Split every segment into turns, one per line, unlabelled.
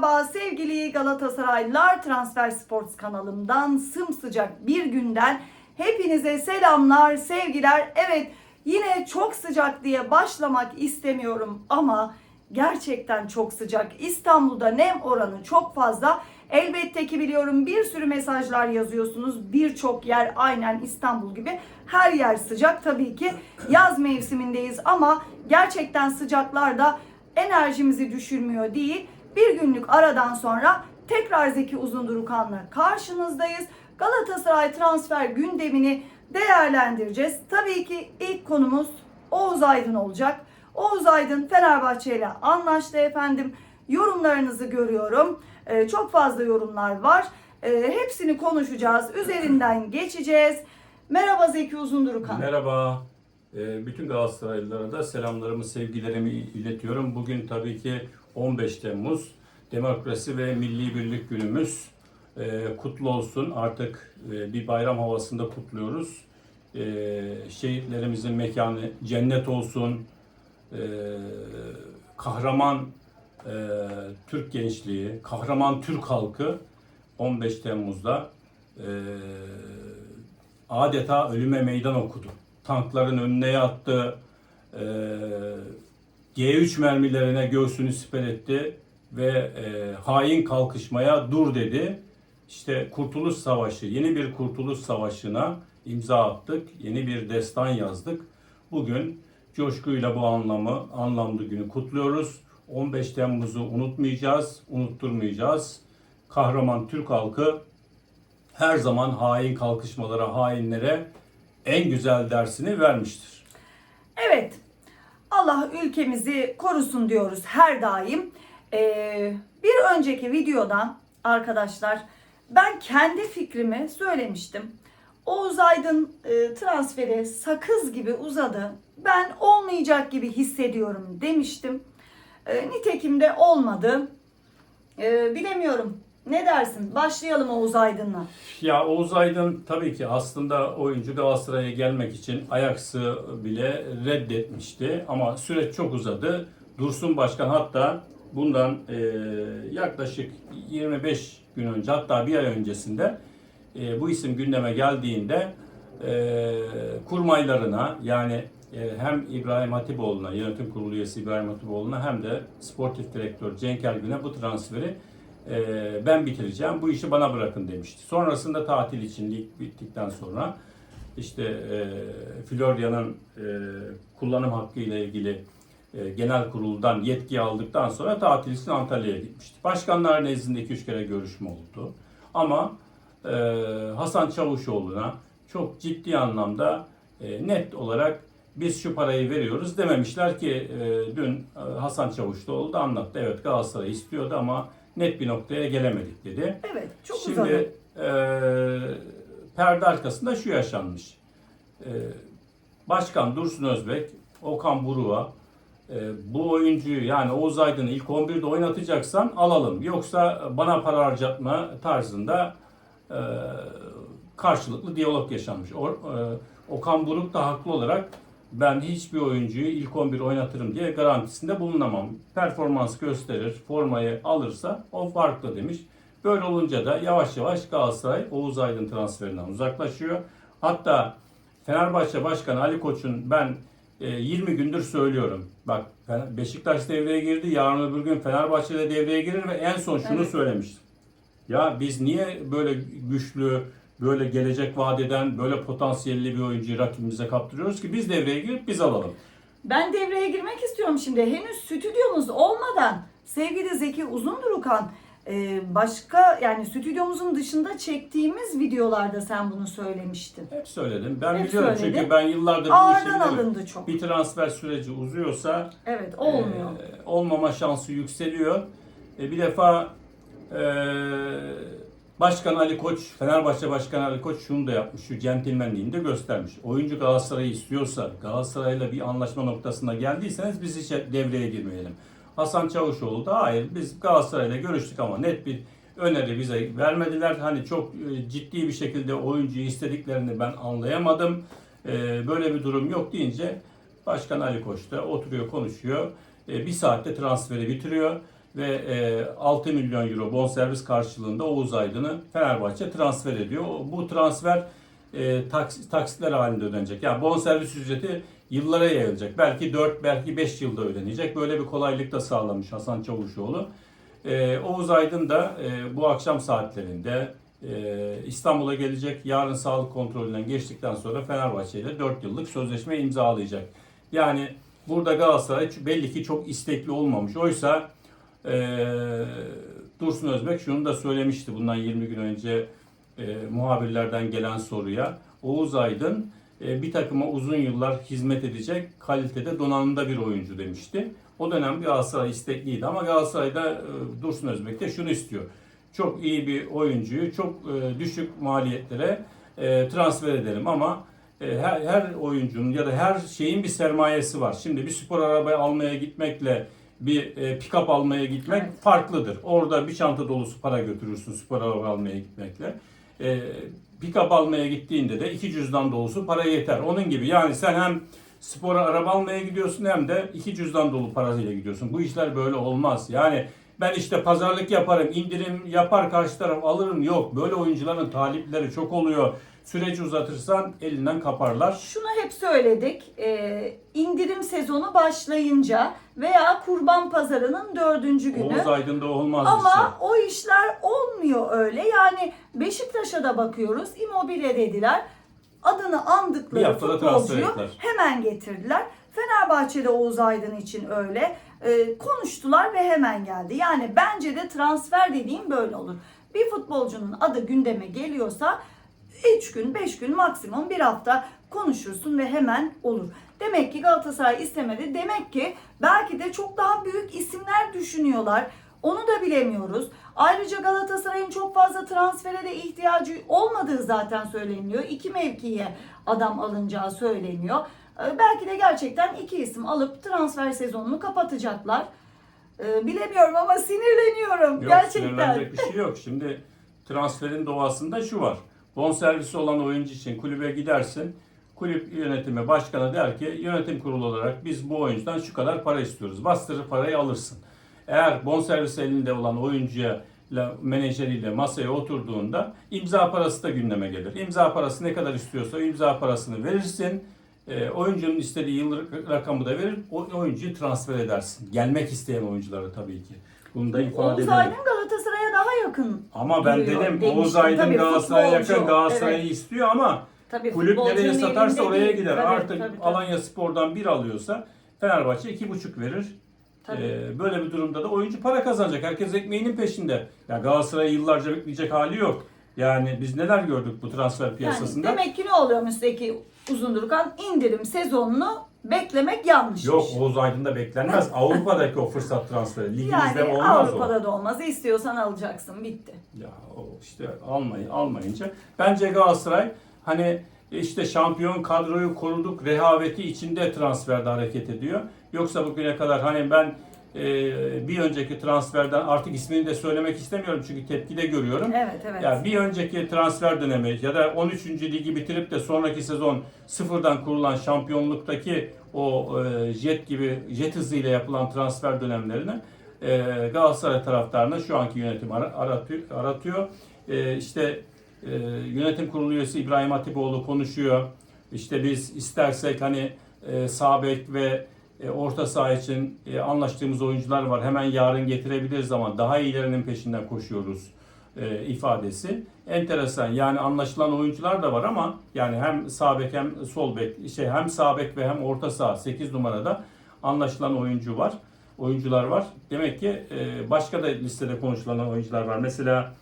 merhaba sevgili Galatasaraylılar Transfer Sports kanalımdan sımsıcak bir günden hepinize selamlar sevgiler. Evet yine çok sıcak diye başlamak istemiyorum ama gerçekten çok sıcak. İstanbul'da nem oranı çok fazla. Elbette ki biliyorum bir sürü mesajlar yazıyorsunuz. Birçok yer aynen İstanbul gibi. Her yer sıcak tabii ki. Yaz mevsimindeyiz ama gerçekten sıcaklar da enerjimizi düşürmüyor değil. Bir günlük aradan sonra tekrar Zeki Uzundurukan'la karşınızdayız. Galatasaray transfer gündemini değerlendireceğiz. Tabii ki ilk konumuz Oğuz Aydın olacak. Oğuz Aydın Fenerbahçe ile anlaştı efendim. Yorumlarınızı görüyorum. Ee, çok fazla yorumlar var. Ee, hepsini konuşacağız. Üzerinden geçeceğiz. Merhaba Zeki Uzundurukan.
Merhaba. Ee, Bütün Galatasaraylılara da selamlarımı, sevgilerimi iletiyorum. Bugün tabii ki 15 Temmuz Demokrasi ve Milli Birlik Günümüz. Ee, Kutlu olsun. Artık e, bir bayram havasında kutluyoruz. Ee, Şehitlerimizin mekanı cennet olsun. Ee, Kahraman e, Türk gençliği, kahraman Türk halkı 15 Temmuz'da e, adeta ölüme meydan okudu. Tankların önüne yattı, e, G3 mermilerine göğsünü siper etti ve e, hain kalkışmaya dur dedi. İşte Kurtuluş Savaşı, yeni bir Kurtuluş Savaşı'na imza attık, yeni bir destan yazdık. Bugün coşkuyla bu anlamı, anlamlı günü kutluyoruz. 15 Temmuz'u unutmayacağız, unutturmayacağız. Kahraman Türk halkı her zaman hain kalkışmalara, hainlere en güzel dersini vermiştir.
Evet. Allah ülkemizi korusun diyoruz her daim. Ee, bir önceki videodan arkadaşlar ben kendi fikrimi söylemiştim. Oğuz Aydın e, transferi sakız gibi uzadı. Ben olmayacak gibi hissediyorum demiştim. E, nitekim de olmadı. E, bilemiyorum. Ne dersin? Başlayalım Oğuz Aydın'la.
Ya Oğuz Aydın tabii ki aslında oyuncu Galatasaray'a gelmek için Ajax'ı bile reddetmişti. Ama süreç çok uzadı. Dursun Başkan hatta bundan e, yaklaşık 25 gün önce hatta bir ay öncesinde e, bu isim gündeme geldiğinde e, kurmaylarına yani e, hem İbrahim Hatipoğlu'na, yönetim kurulu üyesi İbrahim Hatipoğlu'na hem de sportif direktör Cenk Ergün'e bu transferi e, ben bitireceğim, bu işi bana bırakın demişti. Sonrasında tatil için bittikten sonra işte e, Florya'nın e, kullanım hakkı ile ilgili e, genel kuruldan yetki aldıktan sonra tatil için Antalya'ya gitmişti. Başkanlar nezdinde 2-3 kere görüşme oldu. Ama e, Hasan Çavuşoğlu'na çok ciddi anlamda e, net olarak biz şu parayı veriyoruz dememişler ki e, dün e, Hasan Çavuşoğlu da anlattı. Evet Galatasaray istiyordu ama net bir noktaya gelemedik dedi.
Evet, çok uzadı.
Şimdi e, perde arkasında şu yaşanmış. E, Başkan Dursun Özbek, Okan Buruk'a e, bu oyuncuyu yani Oğuz Aydın'ı ilk 11'de oynatacaksan alalım. Yoksa bana para harcatma tarzında e, karşılıklı diyalog yaşanmış. O, e, Okan Buruk da haklı olarak ben hiçbir oyuncuyu ilk 11 oynatırım diye garantisinde bulunamam. Performans gösterir, formayı alırsa o farklı demiş. Böyle olunca da yavaş yavaş Galatasaray Oğuz Aydın transferinden uzaklaşıyor. Hatta Fenerbahçe Başkanı Ali Koç'un ben e, 20 gündür söylüyorum. Bak Beşiktaş devreye girdi. Yarın öbür gün Fenerbahçe de devreye girer ve en son şunu
Evet.
söylemiştim. Ya biz niye böyle güçlü, böyle gelecek vadeden, böyle potansiyelli bir oyuncuyu rakibimize kaptırıyoruz ki biz devreye girip biz alalım.
Ben devreye girmek istiyorum şimdi. Henüz stüdyomuz olmadan sevgili Zeki Uzundurukan e, başka yani stüdyomuzun dışında çektiğimiz videolarda sen bunu söylemiştin.
Hep söyledim. Ben
Hep
biliyorum
söyledin.
çünkü ben yıllardır bu işi
Ağırdan alındı çok.
Bir transfer süreci uzuyorsa
Evet olmuyor.
e, olmama şansı yükseliyor. E, bir defa e, Başkan Ali Koç, Fenerbahçe Başkanı Ali Koç şunu da yapmış, şu centilmenliğini de göstermiş. Oyuncu Galatasaray'ı istiyorsa, Galatasaray'la bir anlaşma noktasına geldiyseniz biz hiç devreye girmeyelim. Hasan Çavuşoğlu da hayır biz Galatasaray'la görüştük ama net bir öneri bize vermediler. Hani çok e, ciddi bir şekilde oyuncuyu istediklerini ben anlayamadım. E, böyle bir durum yok deyince Başkan Ali Koç da oturuyor konuşuyor. E, bir saatte transferi bitiriyor. Ve e, 6 milyon euro bonservis karşılığında Oğuz Aydın'ı Fenerbahçe transfer ediyor. Bu transfer e, taks, taksitler halinde ödenecek. Yani bonservis ücreti yıllara yayılacak. Belki 4, belki 5 yılda ödenecek. Böyle bir kolaylık da sağlamış Hasan Çavuşoğlu. E, Oğuz Aydın da e, bu akşam saatlerinde e, İstanbul'a gelecek. Yarın sağlık kontrolünden geçtikten sonra Fenerbahçe ile 4 yıllık sözleşme imzalayacak. Yani burada Galatasaray belli ki çok istekli olmamış. Oysa e, Dursun Özbek şunu da söylemişti bundan 20 gün önce e, muhabirlerden gelen soruya. Oğuz Aydın e, bir takıma uzun yıllar hizmet edecek kalitede donanımda bir oyuncu demişti. O dönem Galatasaray istekliydi ama Galatasaray'da e, Dursun Özbek de şunu istiyor. Çok iyi bir oyuncuyu çok e, düşük maliyetlere e, transfer edelim ama e, her, her oyuncunun ya da her şeyin bir sermayesi var. Şimdi bir spor arabayı almaya gitmekle bir e, pick-up almaya gitmek
Evet.
farklıdır. Orada bir çanta dolusu para götürürsün spor araba almaya gitmekle. E, pick-up almaya gittiğinde de iki cüzdan dolusu para yeter. Onun gibi yani sen hem spora araba almaya gidiyorsun hem de iki cüzdan dolu parayla gidiyorsun. Bu işler böyle olmaz. Yani ben işte pazarlık yaparım, indirim yapar karşı taraf alırım. Yok böyle oyuncuların talipleri çok oluyor. Süreci uzatırsan elinden kaparlar.
Şunu hep söyledik. e, indirim sezonu başlayınca veya kurban pazarının dördüncü günü.
Oğuz Aydın'da olmaz
Ama
işte.
o işler olmuyor öyle. Yani Beşiktaş'a da bakıyoruz. Immobile dediler. Adını andıkları futbolcuyu hemen getirdiler. Fenerbahçe'de Oğuz Aydın için öyle. Ee, konuştular ve hemen geldi. Yani bence de transfer dediğim böyle olur. Bir futbolcunun adı gündeme geliyorsa 3 gün, 5 gün maksimum bir hafta konuşursun ve hemen olur. Demek ki Galatasaray istemedi. Demek ki belki de çok daha büyük isimler düşünüyorlar. Onu da bilemiyoruz. Ayrıca Galatasaray'ın çok fazla transfere de ihtiyacı olmadığı zaten söyleniyor. İki mevkiye adam alınacağı söyleniyor. Ee, Belki de gerçekten iki isim alıp transfer sezonunu kapatacaklar. Ee, Bilemiyorum ama sinirleniyorum.
Yok
gerçekten.
sinirlenecek bir şey yok. Şimdi transferin doğasında şu var. Bonservisi olan oyuncu için kulübe gidersin. Kulüp yönetimi başkanı der ki yönetim kurulu olarak biz bu oyuncudan şu kadar para istiyoruz. Bastırır parayı alırsın. Eğer bonservis elinde olan oyuncuya menajeriyle masaya oturduğunda imza parası da gündeme gelir. İmza parası ne kadar istiyorsa imza parasını verirsin. E, oyuncunun istediği yıl rakamı da verir. O oyuncuyu transfer edersin. Gelmek isteyen oyuncuları tabii ki. Bunu da ifade edelim.
Aydın Galatasaray'a daha yakın.
Ama ben
duruyor
dedim
demiştim.
Oğuz Aydın
Tabii
Galatasaray'a
futbolcu,
yakın Galatasaray'ı
evet.
istiyor ama
Tabii
kulüp nereye
futbolcunun
satarsa
elinde
oraya
değil.
gider.
Tabii,
Artık
tabii, tabii.
Alanya Spor'dan bir alıyorsa Fenerbahçe iki buçuk verir.
Tabii.
Ee, böyle bir durumda da oyuncu para kazanacak. Herkes ekmeğinin peşinde. Ya Galatasaray yıllarca bekleyecek hali yok. Yani biz neler gördük bu transfer
Yani
piyasasında?
demek ki ne oluyor Müsteki Uzundurkan? indirim sezonunu beklemek yanlış.
Yok Oğuz Aydın'da beklenmez. Avrupa'daki o fırsat transferi. Ligimizde
Yani
olmaz o.
Avrupa'da da olmaz. İstiyorsan alacaksın. Bitti.
Ya o işte almayı almayınca bence Galatasaray hani işte şampiyon kadroyu koruduk rehaveti içinde transferde hareket ediyor. Yoksa bugüne kadar hani ben e, bir önceki transferden artık ismini de söylemek istemiyorum çünkü tepki de görüyorum.
Evet evet.
Ya bir önceki transfer dönemi ya da 13. ligi bitirip de sonraki sezon sıfırdan kurulan şampiyonluktaki o e, jet gibi jet hızıyla yapılan transfer dönemlerini e, Galatasaray taraftarını şu anki yönetim ara- aratıyor. aratıyor. E, işte e, yönetim kurulu üyesi İbrahim Hatipoğlu konuşuyor. İşte biz istersek hani e, sağ bek ve e, orta saha için e, anlaştığımız oyuncular var. Hemen yarın getirebiliriz ama daha iyilerinin peşinden koşuyoruz e, ifadesi. Enteresan. Yani anlaşılan oyuncular da var ama yani hem sağ bek hem sol bek şey hem sağ bek ve hem orta saha 8 numarada anlaşılan oyuncu var. Oyuncular var. Demek ki başka da listede konuşulan oyuncular var. Mesela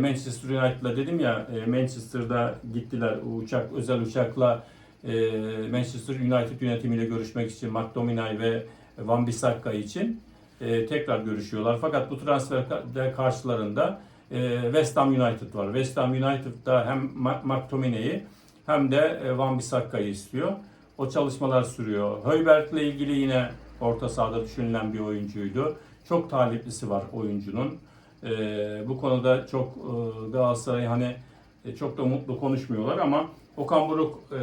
Manchester United'la dedim ya Manchester'da gittiler uçak özel uçakla e, Manchester United yönetimiyle görüşmek için McTominay ve Van Bissaka için e, tekrar görüşüyorlar. Fakat bu transfer karşılarında e, West Ham United var. West Ham United'da hem McTominay'i hem de e, Van Bissaka'yı istiyor. O çalışmalar sürüyor. Höybert'le ilgili yine orta sahada düşünülen bir oyuncuydu. Çok taliplisi var oyuncunun. E, bu konuda çok e, Galatasaray hani e, çok da mutlu konuşmuyorlar ama Okan Buruk e,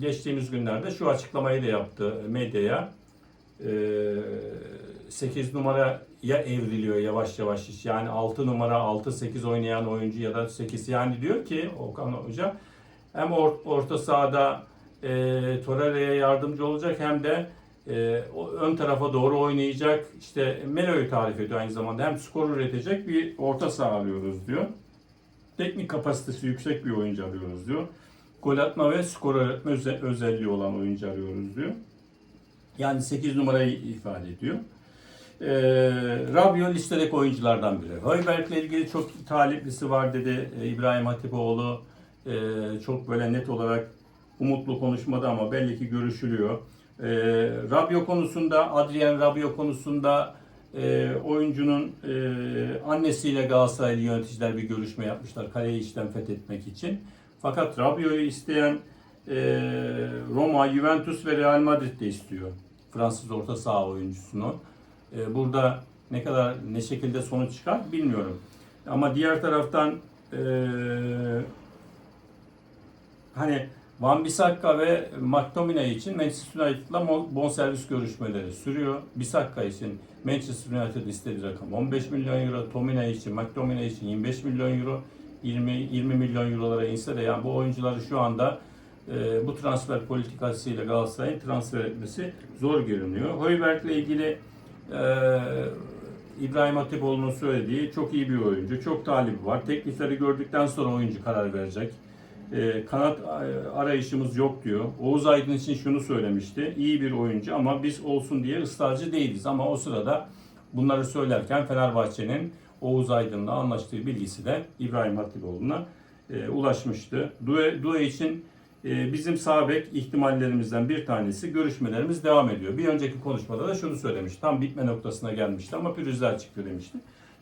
geçtiğimiz günlerde şu açıklamayı da yaptı medyaya. E, 8 numaraya evriliyor yavaş yavaş iş. Yani 6 numara 6-8 oynayan oyuncu ya da 8 yani diyor ki Okan Hoca hem or- orta sahada e, Torreira'ya yardımcı olacak hem de e, ön tarafa doğru oynayacak işte Melo'yu tarif ediyor aynı zamanda hem skor üretecek bir orta saha arıyoruz diyor. Teknik kapasitesi yüksek bir oyuncu arıyoruz diyor. Gol atma ve skor öze- özelliği olan oyuncu arıyoruz diyor. Yani 8 numarayı ifade ediyor. Ee, Rabio listedeki oyunculardan biri. Höyberg'le ilgili çok taliplisi var dedi e, İbrahim Hatipoğlu. Ee, çok böyle net olarak umutlu konuşmadı ama belli ki görüşülüyor. Ee, Rabio konusunda, Adrien Rabio konusunda e, oyuncunun e, annesiyle Galatasaraylı yöneticiler bir görüşme yapmışlar kaleyi içten fethetmek için. Fakat Rabio'yu isteyen e, Roma, Juventus ve Real Madrid de istiyor. Fransız orta saha oyuncusunu. E, burada ne kadar ne şekilde sonuç çıkar bilmiyorum. Ama diğer taraftan e, hani Van Bissaka ve McTominay için Manchester United'la bonservis görüşmeleri sürüyor. Bissaka için Manchester United istediği rakam 15 milyon euro, Tominay için, McTominay için 25 milyon euro, 20 20 milyon eurolara inse de yani bu oyuncuları şu anda e, bu transfer politikasıyla Galatasaray'ın transfer etmesi zor görünüyor. Højbjerg'le ilgili e, İbrahim Hatipoğlu'nun söylediği çok iyi bir oyuncu. Çok talibi var. Teklifleri gördükten sonra oyuncu karar verecek. E, kanat e, arayışımız yok diyor. Oğuz Aydın için şunu söylemişti. İyi bir oyuncu ama biz olsun diye ısrarcı değiliz. Ama o sırada bunları söylerken Fenerbahçe'nin Oğuz Aydın'la anlaştığı bilgisi de İbrahim Hatipoğlu'na e, ulaşmıştı. Due, Due için e, bizim sağ bek ihtimallerimizden bir tanesi görüşmelerimiz devam ediyor. Bir önceki konuşmada da şunu söylemiş. Tam bitme noktasına gelmişti ama pürüzler çıktı demişti.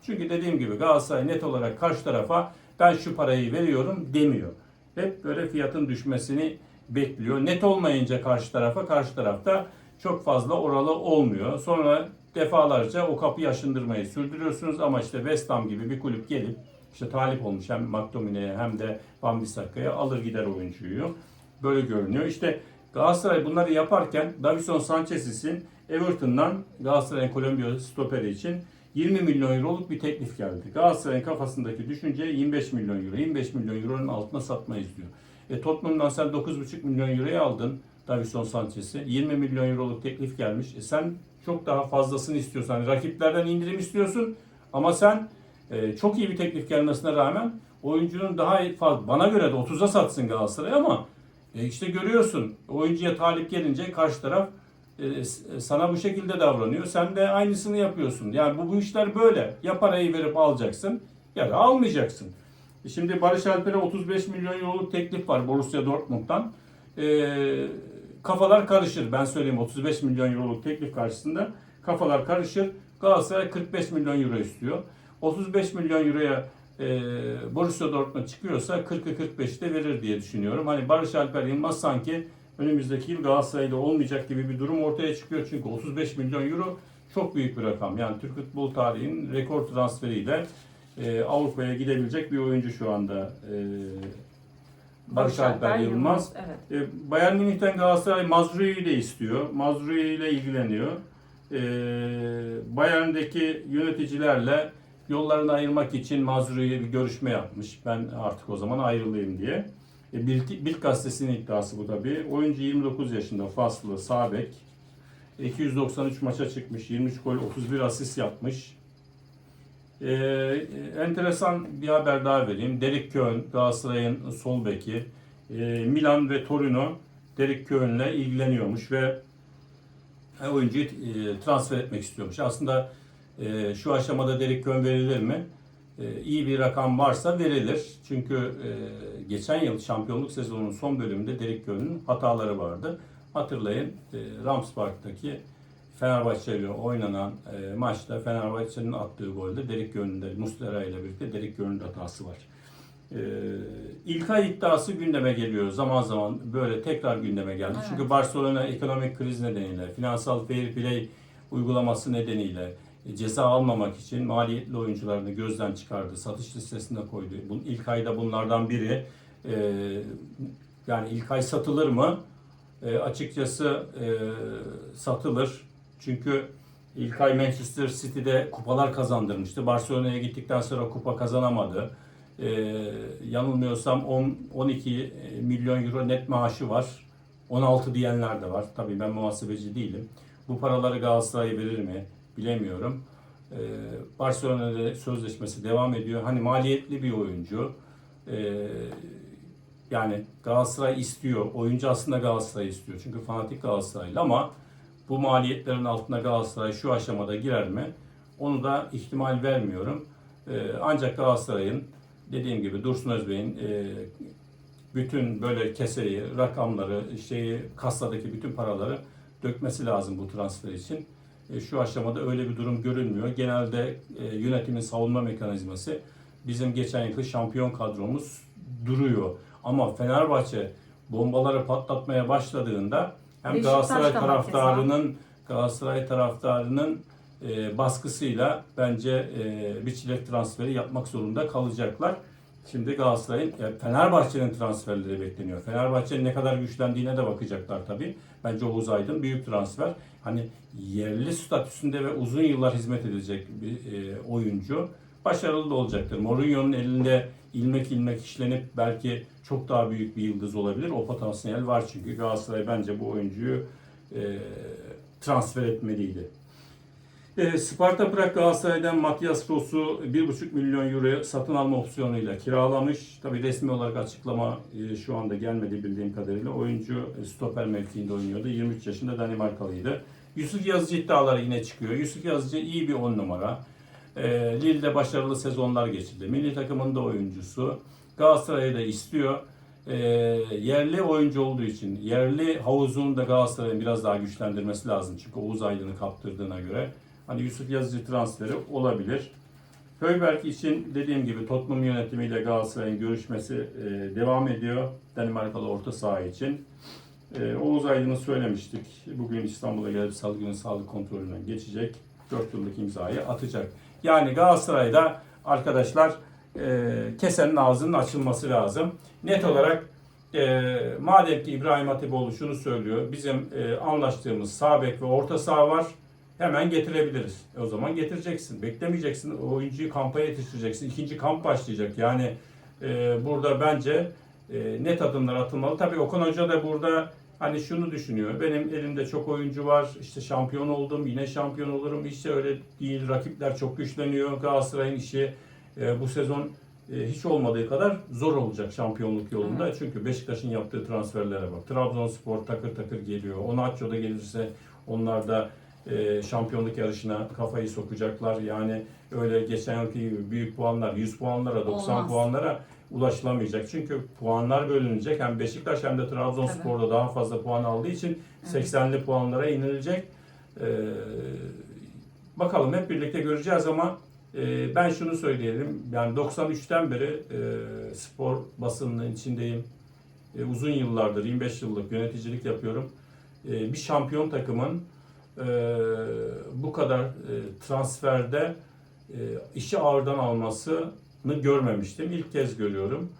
Çünkü dediğim gibi Galatasaray net olarak karşı tarafa ben şu parayı veriyorum demiyor. Hep böyle fiyatın düşmesini bekliyor. Net olmayınca karşı tarafa karşı tarafta çok fazla oralı olmuyor. Sonra defalarca o kapıyı aşındırmayı sürdürüyorsunuz ama işte West Ham gibi bir kulüp gelip işte talip olmuş hem McTominay'e hem de Van Bissaka'ya alır gider oyuncuyu. Böyle görünüyor. İşte Galatasaray bunları yaparken Davison Sanchez için Everton'dan Galatasaray'ın Kolombiya stoperi için 20 milyon euroluk bir teklif geldi. Galatasaray'ın kafasındaki düşünce 25 milyon euro. 25 milyon euronun altına satmayız diyor. E Tottenham'dan sen 9,5 milyon euroya aldın Davison Sanchez'i. 20 milyon euroluk teklif gelmiş. E sen çok daha fazlasını istiyorsan, rakiplerden indirim istiyorsun ama sen e, çok iyi bir teklif gelmesine rağmen oyuncunun daha fazla, bana göre de 30'a satsın Galatasaray ama e, işte görüyorsun oyuncuya talip gelince karşı taraf e, s- sana bu şekilde davranıyor. Sen de aynısını yapıyorsun. Yani bu, bu işler böyle. Ya parayı verip alacaksın ya da almayacaksın. E, Şimdi Barış Alper'e 35 milyon euroluk teklif var Borussia Dortmund'dan. E, kafalar karışır. Ben söyleyeyim 35 milyon euroluk teklif karşısında kafalar karışır. Galatasaray 45 milyon euro istiyor. 35 milyon euroya e, Borussia Dortmund çıkıyorsa 40'ı 45'i de verir diye düşünüyorum. Hani Barış Alper Yılmaz sanki önümüzdeki yıl Galatasaray'da olmayacak gibi bir durum ortaya çıkıyor. Çünkü 35 milyon euro çok büyük bir rakam. Yani Türk futbol tarihinin rekor transferiyle e, Avrupa'ya gidebilecek bir oyuncu şu anda e, Barış Alper Yılmaz.
Evet.
E, Bayern Münih'ten Galatasaray Mazrui'yi de istiyor. Mazrui ile ilgileniyor. E, Bayern'deki yöneticilerle yollarını ayırmak için Mazrui'ye bir görüşme yapmış. Ben artık o zaman ayrılayım diye. E, Bild, Bild gazetesinin iddiası bu tabii. Oyuncu 29 yaşında Faslı, sağ bek. 293 maça çıkmış, 23 gol, 31 asist yapmış. Ee, enteresan bir haber daha vereyim. Derek Köhn, Galatasaray'ın sol beki. Ee, Milan ve Torino Derek Köhn'le ilgileniyormuş ve e, oyuncuyu e, transfer etmek istiyormuş. Aslında e, şu aşamada Derek Köhn verilir mi? E, iyi bir rakam varsa verilir. Çünkü e, geçen yıl şampiyonluk sezonunun son bölümünde Derek Köhn'ün hataları vardı. Hatırlayın e, Ramspark'taki Fenerbahçe ile oynanan maçta Fenerbahçe'nin attığı golde Derek Gönül'de Muslera ile birlikte Derek Gönül'ün hatası var. E, İlkay iddiası gündeme geliyor. Zaman zaman böyle tekrar gündeme geldi.
Evet.
Çünkü Barcelona ekonomik kriz nedeniyle, finansal fair play uygulaması nedeniyle ceza almamak için maliyetli oyuncularını gözden çıkardı. Satış listesine koydu. Bu, ilk ayda bunlardan biri. E, yani ilk ay satılır mı? E, açıkçası e, satılır. Çünkü İlk ay Manchester City'de kupalar kazandırmıştı. Barcelona'ya gittikten sonra kupa kazanamadı. Ee, yanılmıyorsam 10 12 milyon euro net maaşı var. 16 diyenler de var. Tabii ben muhasebeci değilim. Bu paraları Galatasaray'a verir mi bilemiyorum. Ee, Barcelona'da sözleşmesi devam ediyor. Hani maliyetli bir oyuncu. Ee, yani Galatasaray istiyor. Oyuncu aslında Galatasaray istiyor. Çünkü fanatik Galatasaraylı ama bu maliyetlerin altına Galatasaray şu aşamada girer mi? Onu da ihtimal vermiyorum. Ee, ancak Galatasaray'ın dediğim gibi Dursun Özbey'in e, bütün böyle keseyi, rakamları, şeyi, kasadaki bütün paraları dökmesi lazım bu transfer için. E, şu aşamada öyle bir durum görülmüyor. Genelde e, yönetimin savunma mekanizması bizim geçen yılki şampiyon kadromuz duruyor. Ama Fenerbahçe bombaları patlatmaya başladığında hem
Beşiktaş
Galatasaray taraftarının Galatasaray taraftarının e, baskısıyla bence e, bir çilek transferi yapmak zorunda kalacaklar. Şimdi Galatasaray'ın, e, Fenerbahçe'nin transferleri bekleniyor. Fenerbahçe'nin ne kadar güçlendiğine de bakacaklar tabii. Bence Oğuz Aydın büyük transfer. Hani yerli statüsünde ve uzun yıllar hizmet edecek bir e, oyuncu. Başarılı da olacaktır. Mourinho'nun elinde ilmek ilmek işlenip belki çok daha büyük bir yıldız olabilir. O potansiyel var çünkü Galatasaray bence bu oyuncuyu e, transfer etmeliydi. E, Sparta Prag Galatasaray'dan Matias Ross'u 1,5 milyon euroya satın alma opsiyonuyla kiralamış. Tabi resmi olarak açıklama e, şu anda gelmedi bildiğim kadarıyla. Oyuncu e, stoper mevkiinde oynuyordu. 23 yaşında Danimarkalıydı. Yusuf Yazıcı iddiaları yine çıkıyor. Yusuf Yazıcı iyi bir 10 numara. E, Lille'de başarılı sezonlar geçirdi. Milli takımın da oyuncusu. Galatasaray'ı da istiyor. E, yerli oyuncu olduğu için yerli havuzunu da Galatasaray'ın biraz daha güçlendirmesi lazım. Çünkü Oğuz Aydın'ı kaptırdığına göre. Hani Yusuf Yazıcı transferi olabilir. Höyberg için dediğim gibi Tottenham yönetimiyle Galatasaray'ın görüşmesi e, devam ediyor. Danimarkalı orta saha için. E, Oğuz Aydın'ı söylemiştik. Bugün İstanbul'a gelip salı günü sağlık kontrolünden geçecek. 4 yıllık imzayı atacak. Yani Galatasaray'da arkadaşlar e, kesenin ağzının açılması lazım. Net olarak e, madem ki İbrahim Hatipoğlu şunu söylüyor. Bizim e, anlaştığımız sağ bek ve orta saha var. Hemen getirebiliriz. E, o zaman getireceksin. Beklemeyeceksin. O oyuncuyu kampa yetiştireceksin. İkinci kamp başlayacak. Yani e, burada bence e, net adımlar atılmalı. Tabii Okan Hoca da burada hani şunu düşünüyor. Benim elimde çok oyuncu var. İşte şampiyon oldum. Yine şampiyon olurum. İşte öyle değil. Rakipler çok güçleniyor. Galatasaray'ın işi e, bu sezon e, hiç olmadığı kadar zor olacak şampiyonluk yolunda. Çünkü Beşiktaş'ın yaptığı transferlere bak. Trabzonspor takır takır geliyor. Onaço da gelirse onlar da e, şampiyonluk yarışına kafayı sokacaklar. Yani öyle geçen yılki gibi büyük puanlar 100 puanlara 90
Olmaz.
puanlara ulaşılamayacak. Çünkü puanlar bölünecek. Hem Beşiktaş hem de Trabzonspor'da daha fazla puan aldığı için 80'li puanlara inilecek. E, bakalım hep birlikte göreceğiz ama e, ben şunu söyleyelim. Yani 93'ten beri e, spor basınının içindeyim. E, uzun yıllardır 25 yıllık yöneticilik yapıyorum. E, bir şampiyon takımın e, bu kadar e, transferde e, işi ağırdan almasını görmemiştim. İlk kez görüyorum.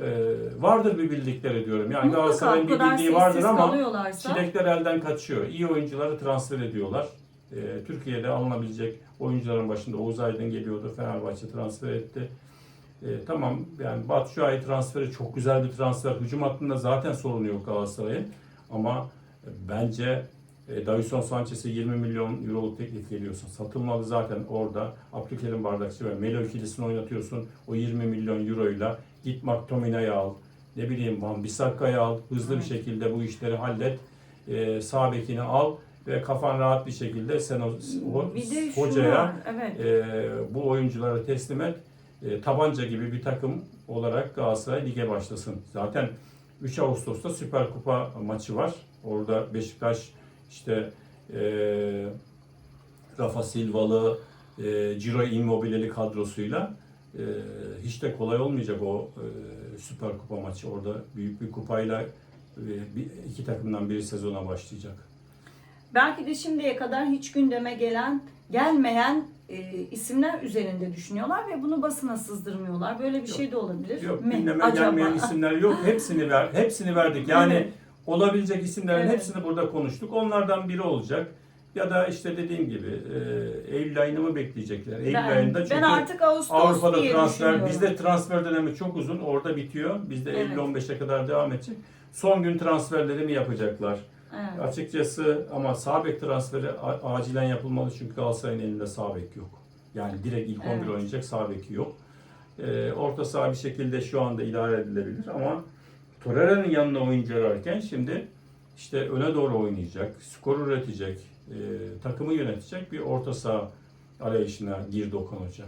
E, vardır bir bildikleri diyorum. Yani
Mutlaka
Galatasaray'ın bir bildiği vardır ama çilekler elden kaçıyor. İyi oyuncuları transfer ediyorlar. E, Türkiye'de alınabilecek oyuncuların başında Oğuz Aydın geliyordu. Fenerbahçe transfer etti. E, tamam yani Batu Şuay transferi çok güzel bir transfer. Hücum hattında zaten sorunu yok Galatasaray'ın. Ama bence e, Davison Sanchez'e 20 milyon euroluk teklif veriyorsun. Satılmalı zaten orada. Abdülkerim Bardakçı ve Melo ikilisini oynatıyorsun. O 20 milyon euroyla git McTominay'ı al. Ne bileyim Van Bissakka'yı al. Hızlı bir şekilde bu işleri hallet. E, sağ bekini al ve kafan rahat bir şekilde sen o, o hocaya.
Evet.
e, bu oyuncuları teslim et. E, tabanca gibi bir takım olarak Galatasaray lige başlasın. Zaten 3 Ağustos'ta Süper Kupa maçı var. Orada Beşiktaş işte e, Rafa Silvalı, e, Ciro Immobile'li kadrosuyla e, hiç de kolay olmayacak o e, Süper Kupa maçı. Orada büyük bir kupayla e, bir, iki takımdan biri sezona başlayacak.
Belki de şimdiye kadar hiç gündeme gelen, gelmeyen e, isimler üzerinde düşünüyorlar ve bunu basına sızdırmıyorlar. Böyle bir
Yok.
şey de olabilir
Yok
mi
gündeme
acaba?
gelmeyen isimler yok. Hepsini ver, hepsini verdik. Yani. Olabilecek isimlerin
Evet.
hepsini burada konuştuk. Onlardan biri olacak. Ya da işte dediğim gibi e, Eylül ayını mı bekleyecekler? Eylül
Ben,
ayında çünkü
ben artık Ağustos
Avrupa'da
diye
transfer, bizde transfer dönemi çok uzun. Orada bitiyor. Bizde
Evet.
Eylül 15'e kadar devam edecek. Son gün transferleri mi yapacaklar?
Evet.
Açıkçası ama sağ bek transferi acilen yapılmalı çünkü Galatasaray'ın elinde sağ bek yok. Yani direkt ilk 11
Evet.
oynayacak sağ beki yok. Ee, orta saha bir şekilde şu anda idare edilebilir ama Torreira'nın yanına oyuncu ararken şimdi işte öne doğru oynayacak, skor üretecek, e, takımı yönetecek bir orta saha arayışına girdi Okan Hoca.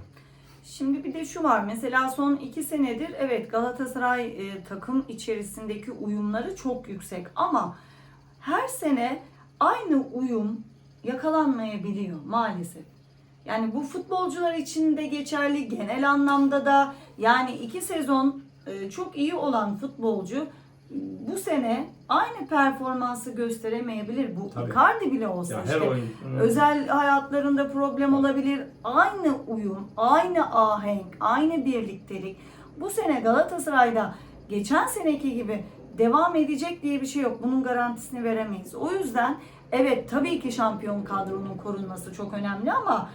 Şimdi bir de şu var. Mesela son iki senedir evet Galatasaray e, takım içerisindeki uyumları çok yüksek ama her sene aynı uyum yakalanmayabiliyor maalesef. Yani bu futbolcular için de geçerli genel anlamda da yani iki sezon çok iyi olan futbolcu bu sene aynı performansı gösteremeyebilir. Bu
Tabii.
Icardi bile olsa
her
işte
oyun
özel hayatlarında problem olabilir. Aynı uyum, aynı ahenk, aynı birliktelik. Bu sene Galatasaray'da geçen seneki gibi devam edecek diye bir şey yok. Bunun garantisini veremeyiz. O yüzden evet tabii ki şampiyon kadronun korunması çok önemli ama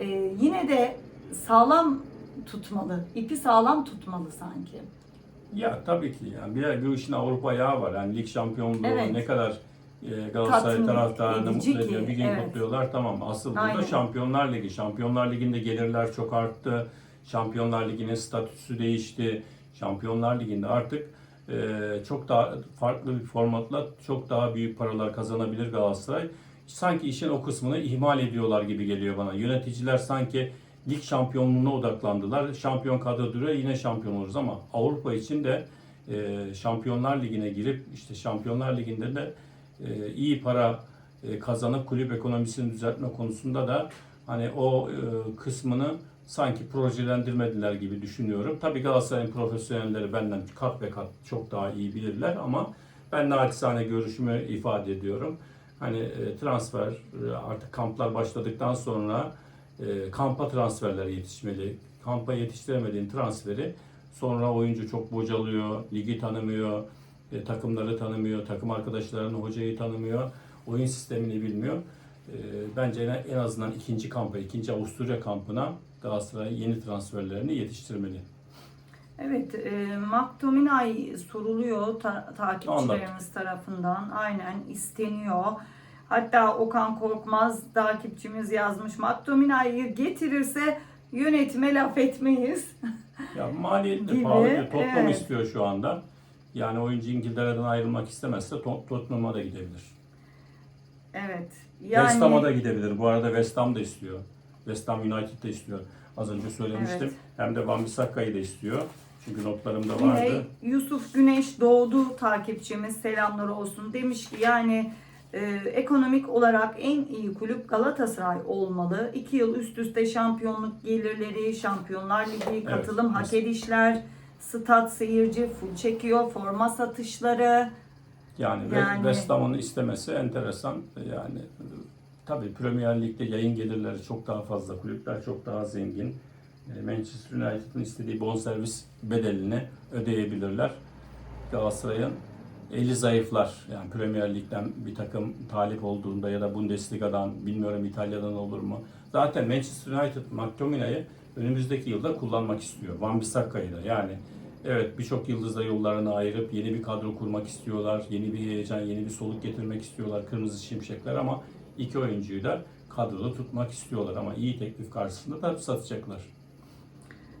e, yine de sağlam tutmalı. ipi sağlam tutmalı sanki.
Ya tabii ki yani bir bu işin Avrupa ayağı var. Yani lig şampiyonluğu
Evet.
ne kadar e, Galatasaray
Tatmin
taraftarını
edici
mutlu ediyor.
ki,
Bir gün
evet.
kutluyorlar tamam. Asıl
Aynen.
burada Şampiyonlar Ligi. Şampiyonlar Ligi'nde gelirler çok arttı. Şampiyonlar Ligi'nin statüsü değişti. Şampiyonlar Ligi'nde artık e, çok daha farklı bir formatla çok daha büyük paralar kazanabilir Galatasaray. Sanki işin o kısmını ihmal ediyorlar gibi geliyor bana. Yöneticiler sanki lig şampiyonluğuna odaklandılar. Şampiyon kadro duruyor yine şampiyon oluruz ama Avrupa için de e, Şampiyonlar Ligi'ne girip işte Şampiyonlar Ligi'nde de e, iyi para e, kazanıp kulüp ekonomisini düzeltme konusunda da hani o e, kısmını sanki projelendirmediler gibi düşünüyorum. Tabii Galatasaray'ın profesyonelleri benden kat ve kat çok daha iyi bilirler ama ben naçizane görüşümü ifade ediyorum. Hani e, transfer e, artık kamplar başladıktan sonra e, kampa transferler yetişmeli. Kampa yetiştiremediğin transferi sonra oyuncu çok bocalıyor, ligi tanımıyor, e, takımları tanımıyor, takım arkadaşlarını, hocayı tanımıyor, oyun sistemini bilmiyor. E, bence en, azından ikinci kampa, ikinci Avusturya kampına Galatasaray yeni transferlerini yetiştirmeli.
Evet, e, McTominay soruluyor ta- takipçilerimiz tarafından. Aynen isteniyor. Hatta Okan Korkmaz takipçimiz yazmış. McTominay'ı getirirse yönetime laf etmeyiz.
Ya maliyeti de
Gibi,
pahalı. Tottenham
evet.
istiyor şu anda. Yani oyuncu İngiltere'den ayrılmak istemezse Tot- Tottenham'a da gidebilir.
evet.
West Ham'a da gidebilir. Bu arada West Ham da istiyor. West Ham United da istiyor. Az önce söylemiştim.
Evet.
Hem de Van Bissaka'yı da istiyor. Çünkü notlarımda vardı.
Yusuf Güneş doğdu takipçimiz selamları olsun. Demiş ki yani e, ekonomik olarak en iyi kulüp Galatasaray olmalı. İki yıl üst üste şampiyonluk gelirleri, şampiyonlar ligi katılım, hak
mesela.
edişler, stat seyirci full çekiyor, forma satışları.
Yani,
Yani-
West Ham'ın istemesi enteresan. Yani tabii Premier Lig'de yayın gelirleri çok daha fazla. Kulüpler çok daha zengin. E, Manchester United'ın istediği bonservis bedelini ödeyebilirler. Galatasaray'ın eli zayıflar. Yani Premier Lig'den bir takım talip olduğunda ya da Bundesliga'dan bilmiyorum İtalya'dan olur mu? Zaten Manchester United McTominay'ı önümüzdeki yılda kullanmak istiyor. Van Bissaka'yı da yani evet birçok yıldızla yollarını ayırıp yeni bir kadro kurmak istiyorlar. Yeni bir heyecan, yeni bir soluk getirmek istiyorlar. Kırmızı şimşekler ama iki oyuncuyu da kadroda tutmak istiyorlar ama iyi teklif karşısında da satacaklar.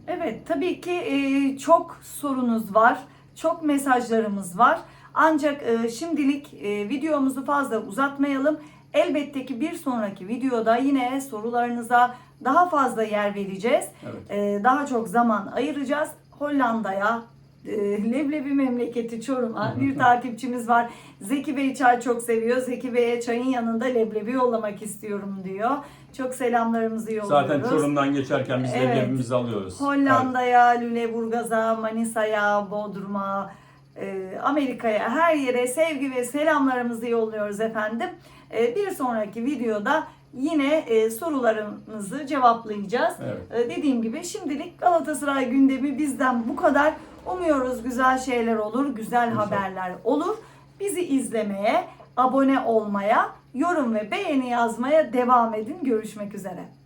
Evet tabii ki çok sorunuz var, çok mesajlarımız var. Ancak e, şimdilik e, videomuzu fazla uzatmayalım. Elbette ki bir sonraki videoda yine sorularınıza daha fazla yer vereceğiz.
Evet.
E, daha çok zaman ayıracağız. Hollanda'ya, e, Leblebi memleketi Çorum'a bir takipçimiz var. Zeki Bey çay çok seviyor. Zeki Bey'e çayın yanında leblebi yollamak istiyorum diyor. Çok selamlarımızı yolluyoruz.
Zaten Çorum'dan geçerken biz
Evet.
leblebimizi alıyoruz.
Hollanda'ya, Lüleburgaz'a, Manisa'ya, Bodrum'a, Amerika'ya her yere sevgi ve selamlarımızı yolluyoruz efendim. E, bir sonraki videoda yine e, sorularınızı cevaplayacağız.
Evet.
E, dediğim gibi şimdilik Galatasaray gündemi bizden bu kadar. Umuyoruz güzel şeyler olur, güzel
İnşallah.
haberler olur. Bizi izlemeye, abone olmaya yorum ve beğeni yazmaya devam edin. Görüşmek üzere.